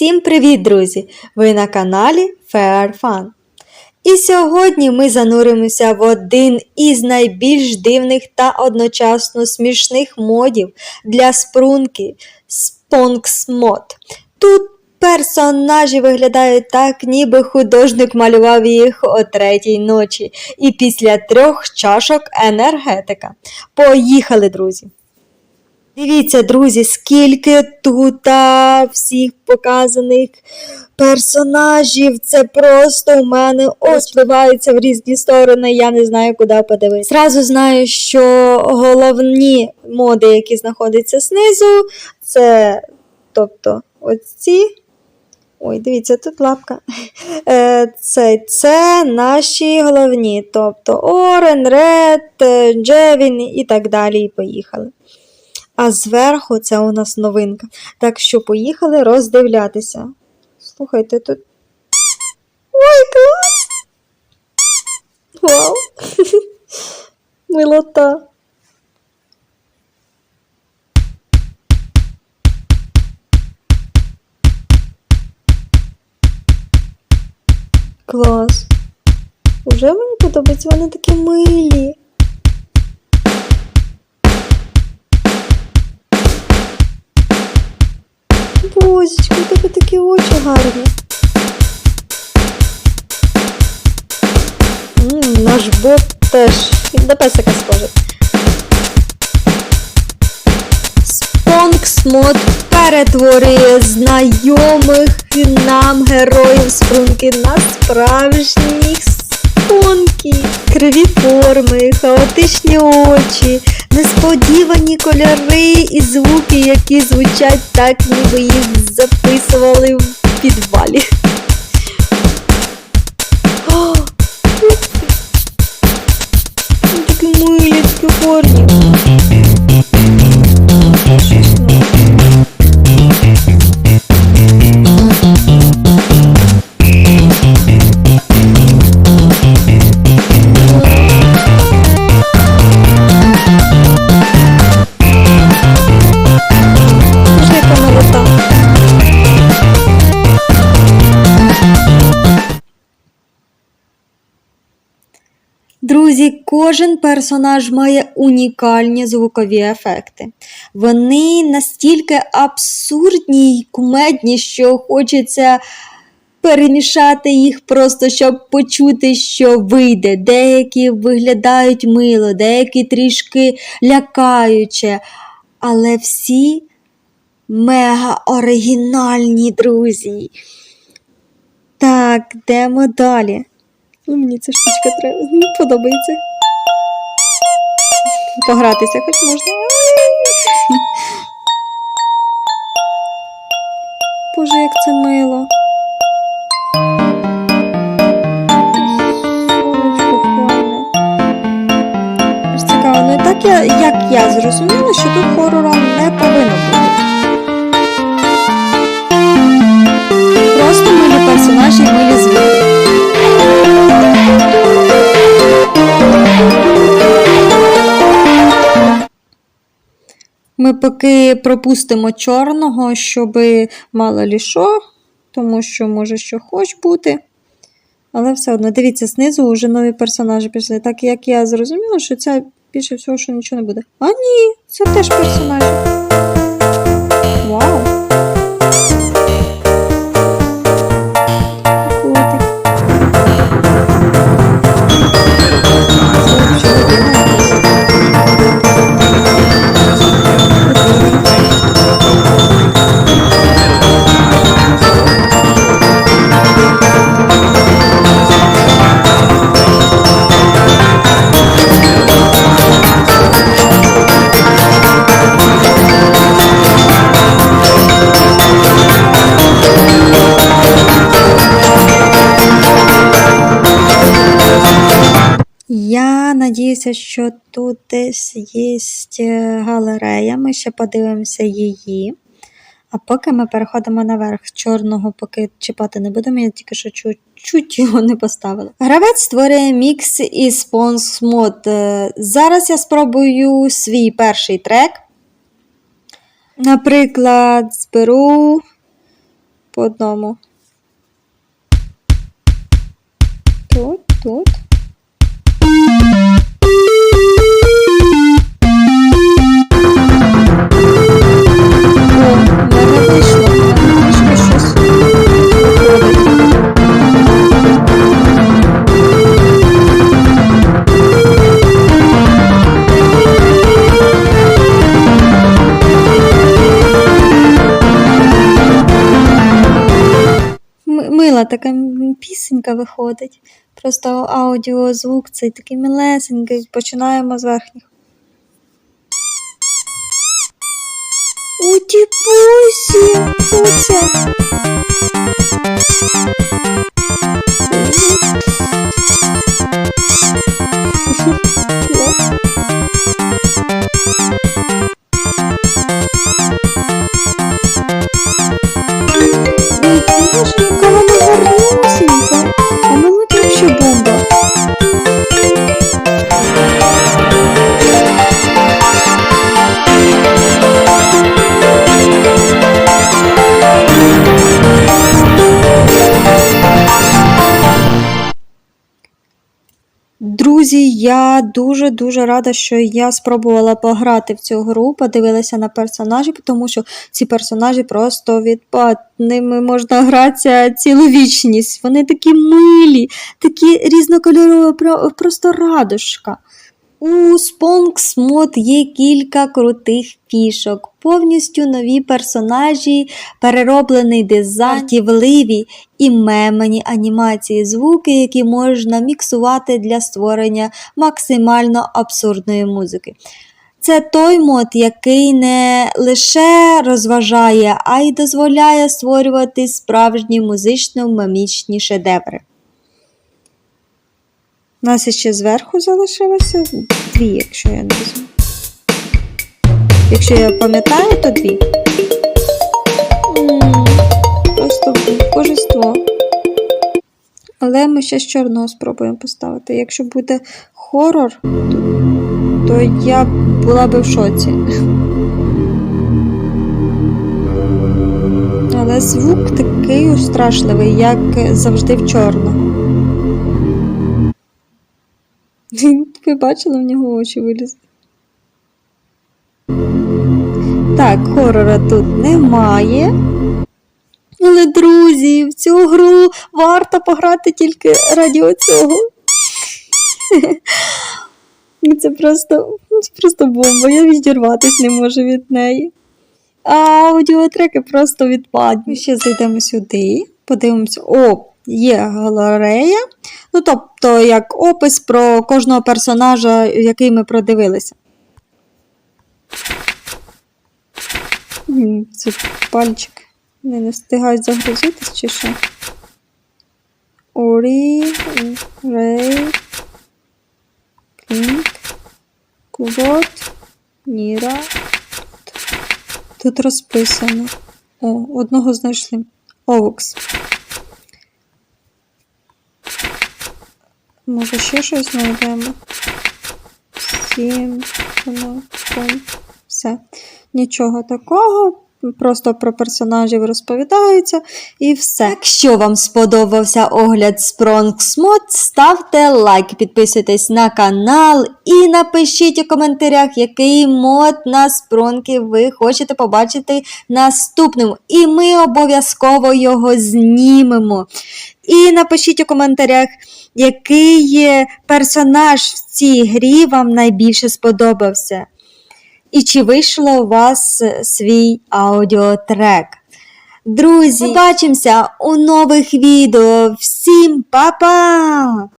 Всім привіт, друзі! Ви на каналі Fair Fun. І сьогодні ми зануримося в один із найбільш дивних та одночасно смішних модів для спрунки Sponks Mod. Тут персонажі виглядають так, ніби художник малював їх о третій ночі, і після трьох чашок енергетика. Поїхали, друзі! Дивіться, друзі, скільки тут всіх показаних персонажів. Це просто у мене ось впливаються в різні сторони. Я не знаю, куди подивитися. Зразу знаю, що головні моди, які знаходяться знизу, це тобто оці. Ой, дивіться, тут лапка. Е, Це, це наші головні, тобто Орен, Ред, Джевін і так далі. І поїхали. А зверху це у нас новинка. Так що поїхали роздивлятися. Слухайте, тут. Ой, клас! Вау! Милота. Клас. Уже мені подобається, вони такі милі. У тебе такі очі гарні. Наш Боб теж. Він на песика схожий. Спонкс мод перетворює знайомих нам героїв спрунки на справжніх спонків. Криві форми, хаотичні очі, несподівані кольори і звуки, які звучать так, ніби їх записували в підвалі. Друзі, кожен персонаж має унікальні звукові ефекти. Вони настільки абсурдні й кумедні, що хочеться перемішати їх просто, щоб почути, що вийде. Деякі виглядають мило, деякі трішки лякаюче, але всі мега оригінальні, друзі. Так, йдемо далі. Ну, мені ця штучка треба. Подобається. Погратися хоч можна. Боже, як це мило. Цікаво, ну так я, як я зрозуміла, що тут хорора не повинно Ми поки пропустимо чорного, щоб мало лішо, тому що може що хоч бути. Але все одно, дивіться, знизу вже нові персонажі пішли. Так як я зрозуміла, що це більше всього, що нічого не буде. А ні, це теж персонажі. Вау! Я надіюся, що тут десь є е, галерея. Ми ще подивимося її. А поки ми переходимо наверх чорного, поки чіпати не будемо, я тільки що чуть, чуть його не поставила. Гравець створює мікс із Spons Mod. Е, Зараз я спробую свій перший трек. Наприклад, зберу по одному. Тут, тут. Мила така пісенька виходить. Просто аудіозвук цей такий милесенький. Починаємо з верхніх. У тіпусі! Друзі, я дуже-дуже рада, що я спробувала пограти в цю гру, подивилася на персонажів, тому що ці персонажі просто відпад. Ними можна гратися цілу вічність. Вони такі милі, такі різнокольорові, про- просто радужка. У Sponks Mod є кілька крутих фішок, повністю нові персонажі, перероблений дизайн, жартівливі і мемені анімації, звуки, які можна міксувати для створення максимально абсурдної музики. Це той мод, який не лише розважає, а й дозволяє створювати справжні музично-мемічні шедеври. У нас ще зверху залишилося дві, якщо я не візьму. Якщо я пам'ятаю, то дві. Просто божество. Але ми ще з чорного спробуємо поставити. Якщо буде хорор, то, я була би в шоці. Але звук такий страшливий, як завжди в чорно. Ви бачили, в нього очі вилізли. Так, хорора тут немає. Але, друзі, в цю гру варто пограти тільки раді оцього. Це просто, це просто бомба, я відірватися не можу від неї. А аудіотреки просто відпадні. Ще зайдемо сюди, подивимося. О, є галерея. Ну, тобто, як опис про кожного персонажа, який ми продивилися. Це пальчик. Не, не встигають загрузитись чи що? Орі, Рей, Клінк, Кувот, Ніра. Тут розписано. О, одного знайшли. Овокс. Може, ще щось знайдемо? Сім, все. Нічого такого. Просто про персонажів розповідається і все. Якщо вам сподобався огляд Mod, ставте лайк, підписуйтесь на канал і напишіть у коментарях, який мод на спронки ви хочете побачити наступним. І ми обов'язково його знімемо. І напишіть у коментарях, який персонаж в цій грі вам найбільше сподобався. І чи вийшло у вас свій аудіотрек? Друзі, побачимося у нових відео. Всім па-па!